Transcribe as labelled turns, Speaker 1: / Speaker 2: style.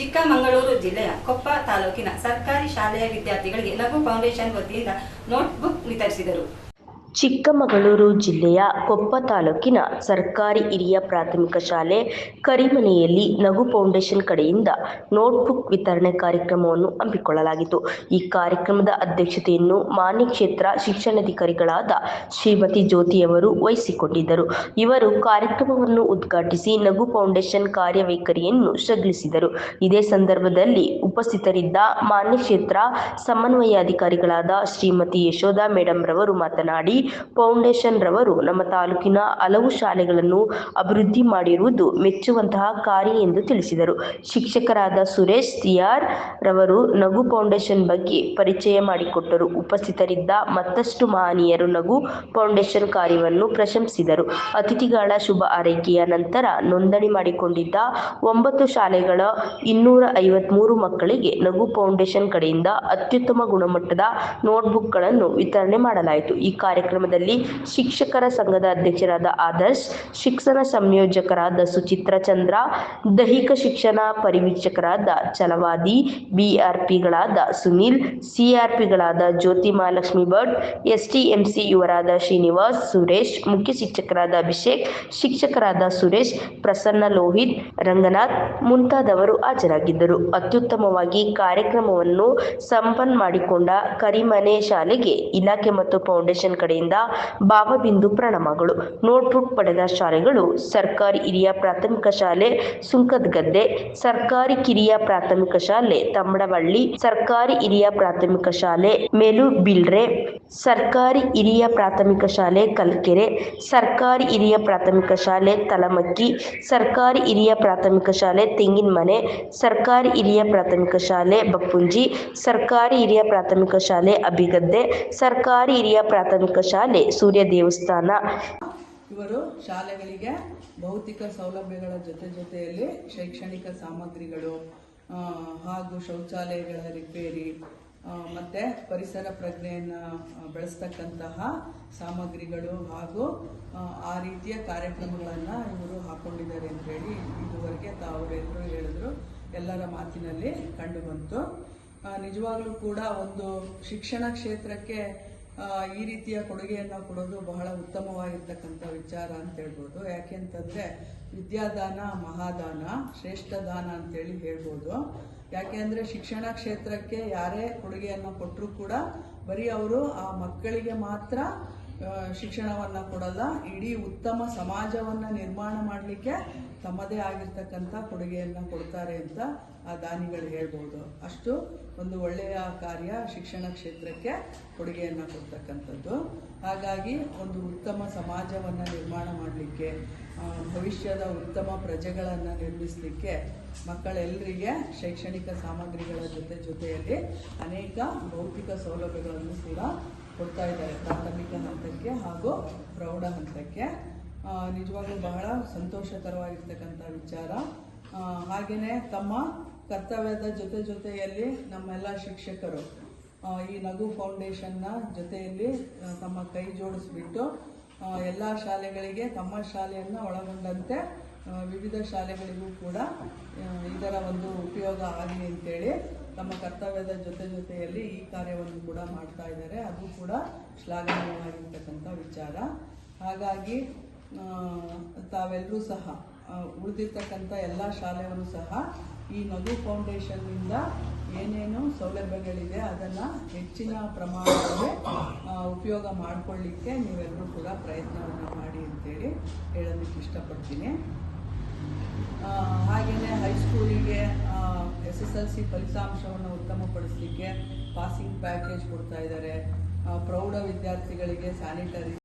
Speaker 1: ಚಿಕ್ಕಮಗಳೂರು ಜಿಲ್ಲೆಯ ಕೊಪ್ಪ ತಾಲೂಕಿನ ಸರ್ಕಾರಿ ಶಾಲೆಯ ವಿದ್ಯಾರ್ಥಿಗಳಿಗೆ ಲಘು ಫೌಂಡೇಶನ್ ವತಿಯಿಂದ ನೋಟ್ಬುಕ್ ವಿತರಿಸಿದರು.
Speaker 2: ಚಿಕ್ಕಮಗಳೂರು ಜಿಲ್ಲೆಯ ಕೊಪ್ಪ ತಾಲೂಕಿನ ಸರ್ಕಾರಿ ಹಿರಿಯ ಪ್ರಾಥಮಿಕ ಶಾಲೆ ಕರಿಮನೆಯಲ್ಲಿ ನಗು ಫೌಂಡೇಶನ್ ಕಡೆಯಿಂದ ನೋಟ್ಬುಕ್ ವಿತರಣೆ ಕಾರ್ಯಕ್ರಮವನ್ನು ಹಮ್ಮಿಕೊಳ್ಳಲಾಗಿತ್ತು. ಈ ಕಾರ್ಯಕ್ರಮದ ಅಧ್ಯಕ್ಷತೆಯನ್ನು ಮಾನ್ಯ ಕ್ಷೇತ್ರ ಶಿಕ್ಷಣಾಧಿಕಾರಿಗಳಾದ ಶ್ರೀಮತಿ ಜ್ಯೋತಿಯವರು ವಹಿಸಿಕೊಂಡಿದ್ದರು. ಇವರು ಕಾರ್ಯಕ್ರಮವನ್ನು ಉದ್ಘಾಟಿಸಿ ನಗು ಫೌಂಡೇಶನ್ ಕಾರ್ಯವೈಖರಿಯನ್ನು ಶ್ಲಾಘಿಸಿದರು ಇದೇ ಸಂದರ್ಭದಲ್ಲಿ ಉಪಸ್ಥಿತರಿದ್ದ ಮಾನ್ಯ ಕ್ಷೇತ್ರ ಸಮನ್ವಯಾಧಿಕಾರಿಗಳಾದ ಶ್ರೀಮತಿ ಯಶೋಧ ಮೇಡಂ ರವರು ಮಾತನಾಡಿ ಫೌಂಡೇಶನ್ ರವರು ನಮ್ಮ ತಾಲೂಕಿನ ಹಲವು ಶಾಲೆಗಳನ್ನು ಅಭಿವೃದ್ಧಿ ಮಾಡಿರುವುದು ಮೆಚ್ಚುವಂತಹ ಕಾರ್ಯ ಎಂದು ತಿಳಿಸಿದರು. ಶಿಕ್ಷಕರಾದ ಸುರೇಶ್ ಸಿಆರ್ ರವರು ನಗು ಫೌಂಡೇಶನ್ ಬಗ್ಗೆ ಪರಿಚಯ ಮಾಡಿಕೊಟ್ಟರು. ಉಪಸ್ಥಿತರಿದ್ದ ಮತ್ತಷ್ಟು ಮಹನೀಯರು ನಗು ಫೌಂಡೇಶನ್ ಕಾರ್ಯವನ್ನು ಪ್ರಶಂಸಿದರು. ಅತಿಥಿಗಳ ಶುಭ ಆರೈಕೆಯ ನಂತರ ನೋಂದಣಿ ಮಾಡಿಕೊಂಡಿದ್ದ ಒಂಬತ್ತು ಶಾಲೆಗಳ ಇನ್ನೂರ ಐವತ್ಮೂರು ಮಕ್ಕಳಿಗೆ ನಗು ಫೌಂಡೇಶನ್ ಕಡೆಯಿಂದ ಅತ್ಯುತ್ತಮ ಗುಣಮಟ್ಟದ ನೋಟ್ಬುಕ್ಗಳನ್ನು ವಿತರಣೆ ಮಾಡಲಾಯಿತು. ಈ ಕಾರ್ಯಕ್ರಮದಲ್ಲಿ ಶಿಕ್ಷಕರ ಸಂಘದ ಅಧ್ಯಕ್ಷರಾದ ಆದರ್ಶ್, ಶಿಕ್ಷಣ ಸಂಯೋಜಕರಾದ ಸುಚಿತ್ರ ಚಂದ್ರ, ದೈಹಿಕ ಶಿಕ್ಷಣ ಪರಿವೀಕ್ಷಕರಾದ ಛಲವಾದಿ ಬಿಆರ್ಪಿಗಳಾದ ಸುನೀಲ್, ಸಿಆರ್ಪಿಗಳಾದ ಜ್ಯೋತಿ ಮಹಾಲಕ್ಷ್ಮಿ ಭಟ್, ಎಸ್ಟಿಎಂಸಿ ಯುವರಾದ ಶ್ರೀನಿವಾಸ್, ಸುರೇಶ್, ಮುಖ್ಯ ಶಿಕ್ಷಕರಾದ ಅಭಿಷೇಕ್, ಶಿಕ್ಷಕರಾದ ಸುರೇಶ್, ಪ್ರಸನ್ನ ಲೋಹಿತ್, ರಂಗನಾಥ್ ಮುಂತಾದವರು ಹಾಜರಾಗಿದ್ದರು. ಅತ್ಯುತ್ತಮವಾಗಿ ಕಾರ್ಯಕ್ರಮವನ್ನು ಸಂಪನ್ನ ಮಾಡಿಕೊಂಡ ಕರಿಮನೆ ಶಾಲೆಗೆ ಇಲಾಖೆ ಮತ್ತು ಫೌಂಡೇಶನ್ ಕಡೆಯಿಂದ ಭಾವಬಿಂದು ಪ್ರಣಾಮಗಳು. ನೋಟ್ಬುಕ್ ಪಡೆದ ಶಾಲೆಗಳು, ಸರ್ಕಾರಿ ಹಿರಿಯ ಪ್ರಾಥಮಿಕ ಶಾಲೆ ಸುಂಕದಗದ್ದೆ ಸರ್ಕಾರಿ ಕಿರಿಯ ಪ್ರಾಥಮಿಕ ಶಾಲೆ, ತಮ್ಮಡವಳ್ಳಿ, ಸರ್ಕಾರಿ ಹಿರಿಯ ಪ್ರಾಥಮಿಕ ಶಾಲೆ, ಮೇಲುಬಿಲ್ರೆ, ಸರ್ಕಾರಿ ಹಿರಿಯ ಪ್ರಾಥಮಿಕ ಶಾಲೆ, ಕಲ್ಕೆರೆ, ಸರ್ಕಾರಿ ಹಿರಿಯ ಪ್ರಾಥಮಿಕ ಶಾಲೆ, ತಲಮಕ್ಕಿ, ಸರ್ಕಾರಿ ಹಿರಿಯ ಪ್ರಾಥಮಿಕ ಶಾಲೆ, ತೆಂಗಿನಮನೆ, ಸರ್ಕಾರಿ ಹಿರಿಯ ಪ್ರಾಥಮಿಕ ಶಾಲೆ, ಬಪ್ಪುಂಜಿ, ಸರ್ಕಾರಿ ಹಿರಿಯ ಪ್ರಾಥಮಿಕ ಶಾಲೆ, ಅಬಿಗದ್ದೆ, ಸರ್ಕಾರಿ ಹಿರಿಯ ಪ್ರಾಥಮಿಕ ಶಾಲೆ ಸೂರ್ಯ ದೇವಸ್ಥಾನ.
Speaker 3: ಇವರು ಶಾಲೆಗಳಿಗೆ ಭೌತಿಕ ಸೌಲಭ್ಯಗಳ ಜೊತೆ ಜೊತೆಯಲ್ಲಿ ಶೈಕ್ಷಣಿಕ ಸಾಮಗ್ರಿಗಳು ಹಾಗೂ ಶೌಚಾಲಯಗಳ ರಿಪೇರಿ ಮತ್ತು ಪರಿಸರ ಪ್ರಜ್ಞೆಯನ್ನು ಬೆಳೆಸ್ತಕ್ಕಂತಹ ಸಾಮಗ್ರಿಗಳು ಹಾಗೂ ಆ, ರೀತಿಯ ಕಾರ್ಯಕ್ರಮಗಳನ್ನು ಇವರು ಹಾಕ್ಕೊಂಡಿದ್ದಾರೆ ಅಂತ ಹೇಳಿ ಇದುವರೆಗೆ ತಾವರೆಲ್ಲರೂ ಹೇಳಿದ್ರು. ಎಲ್ಲರ ಮಾತಿನಲ್ಲಿ ಕಂಡುಬಂತು ನಿಜವಾಗಲೂ ಕೂಡ ಒಂದು ಶಿಕ್ಷಣ ಕ್ಷೇತ್ರಕ್ಕೆ ಈ ರೀತಿಯ ಕೊಡುಗೆಯನ್ನು ಕೊಡೋದು ಬಹಳ ಉತ್ತಮವಾಗಿರ್ತಕ್ಕಂಥ ವಿಚಾರ ಅಂತ ಹೇಳ್ಬೋದು. ಯಾಕೆಂತಂದ್ರೆ ವಿದ್ಯಾದಾನ, ಮಹಾದಾನ ಶ್ರೇಷ್ಠ ದಾನ ಅಂತೇಳಿ ಹೇಳ್ಬೋದು. ಯಾಕೆ ಅಂದರೆ ಶಿಕ್ಷಣ ಕ್ಷೇತ್ರಕ್ಕೆ ಯಾರೇ ಕೊಡುಗೆಯನ್ನು ಕೊಟ್ಟರೂ ಕೂಡ ಬರೀ ಅವರು ಆ ಮಕ್ಕಳಿಗೆ ಮಾತ್ರ ಶಿಕ್ಷಣವನ್ನ ಕೊಡಲ್ಲ, ಇಡೀ ಉತ್ತಮ ಸಮಾಜವನ್ನ ನಿರ್ಮಾಣ ಮಾಡಲಿಕ್ಕೆ ತಮ್ಮದೇ ಆಗಿರ್ತಕ್ಕಂಥ ಕೊಡುಗೆಯನ್ನು ಕೊಡ್ತಾರೆ ಅಂತ ಆ ದಾನಿಗಳು ಹೇಳ್ಬೋದು. ಅಷ್ಟು ಒಂದು ಒಳ್ಳೆಯ ಕಾರ್ಯ ಶಿಕ್ಷಣ ಕ್ಷೇತ್ರಕ್ಕೆ ಕೊಡುಗೆಯನ್ನು ಕೊಡ್ತಕ್ಕಂಥದ್ದು. ಹಾಗಾಗಿ ಒಂದು ಉತ್ತಮ ಸಮಾಜವನ್ನು ನಿರ್ಮಾಣ ಮಾಡಲಿಕ್ಕೆ ಭವಿಷ್ಯದ ಉತ್ತಮ ಪ್ರಜೆಗಳನ್ನು ನಿರ್ಮಿಸಲಿಕ್ಕೆ ಮಕ್ಕಳೆಲ್ಲರಿಗೆ ಶೈಕ್ಷಣಿಕ ಸಾಮಗ್ರಿಗಳ ಜೊತೆ ಜೊತೆಯಲ್ಲಿ ಅನೇಕ ಭೌತಿಕ ಸೌಲಭ್ಯಗಳನ್ನು ಕೂಡ ಕೊಡ್ತಾ ಇದ್ದಾರೆ ಪ್ರಾಥಮಿಕ ಹಂತಕ್ಕೆ ಹಾಗೂ ಪ್ರೌಢ ಹಂತಕ್ಕೆ. ನಿಜವಾಗ್ಲೂ ಬಹಳ ಸಂತೋಷಕರವಾಗಿರ್ತಕ್ಕಂಥ ವಿಚಾರ. ಹಾಗೆಯೇ ತಮ್ಮ ಕರ್ತವ್ಯದ ಜೊತೆ ಜೊತೆಯಲ್ಲಿ ನಮ್ಮೆಲ್ಲ ಶಿಕ್ಷಕರು ಈ ನಗು ಫೌಂಡೇಶನ್ನ ಜೊತೆಯಲ್ಲಿ ತಮ್ಮ ಕೈ ಜೋಡಿಸ್ಬಿಟ್ಟು ಎಲ್ಲ ಶಾಲೆಗಳಿಗೆ ತಮ್ಮ ಶಾಲೆಯನ್ನು ಒಳಗೊಂಡಂತೆ ವಿವಿಧ ಶಾಲೆಗಳಿಗೂ ಕೂಡ ಇದರ ಒಂದು ಉಪಯೋಗ ಆಗಲಿ ಅಂತೇಳಿ ತಮ್ಮ ಕರ್ತವ್ಯದ ಜೊತೆ ಜೊತೆಯಲ್ಲಿ ಈ ಕಾರ್ಯವನ್ನು ಕೂಡ ಮಾಡ್ತಾ ಇದ್ದಾರೆ. ಅದು ಕೂಡ ಶ್ಲಾಘನೀಯವಾಗಿರ್ತಕ್ಕಂಥ ವಿಚಾರ. ಹಾಗಾಗಿ ತಾವೆಲ್ಲರೂ ಸಹ ಉಳಿದಿರ್ತಕ್ಕಂಥ ಎಲ್ಲ ಶಾಲೆಗಳು ಸಹ ಈ ನಗು ಫೌಂಡೇಶನ್ನಿಂದ ಏನೇನು ಸೌಲಭ್ಯಗಳಿದೆ, ಅದನ್ನು ಹೆಚ್ಚಿನ ಪ್ರಮಾಣದಲ್ಲಿ ಉಪಯೋಗ ಮಾಡಿಕೊಳ್ಳಿಕ್ಕೆ ನೀವೆಲ್ಲರೂ ಕೂಡ ಪ್ರಯತ್ನವನ್ನು ಮಾಡಿ ಅಂತೇಳಿ ಹೇಳೋದಕ್ಕೆ ಇಷ್ಟಪಡ್ತೀನಿ. ಹಾಗೆಯೇ ಹೈಸ್ಕೂಲಿಗೆ ಎಸ್ ಎಸ್ ಎಲ್ ಸಿ ಫಲಿತಾಂಶವನ್ನು ಉತ್ತಮಪಡಿಸಲಿಕ್ಕೆ ಪಾಸಿಂಗ್ ಪ್ಯಾಕೇಜ್ ಕೊಡ್ತಾ ಇದ್ದಾರೆ. ಪ್ರೌಢ ವಿದ್ಯಾರ್ಥಿಗಳಿಗೆ ಸ್ಯಾನಿಟರಿ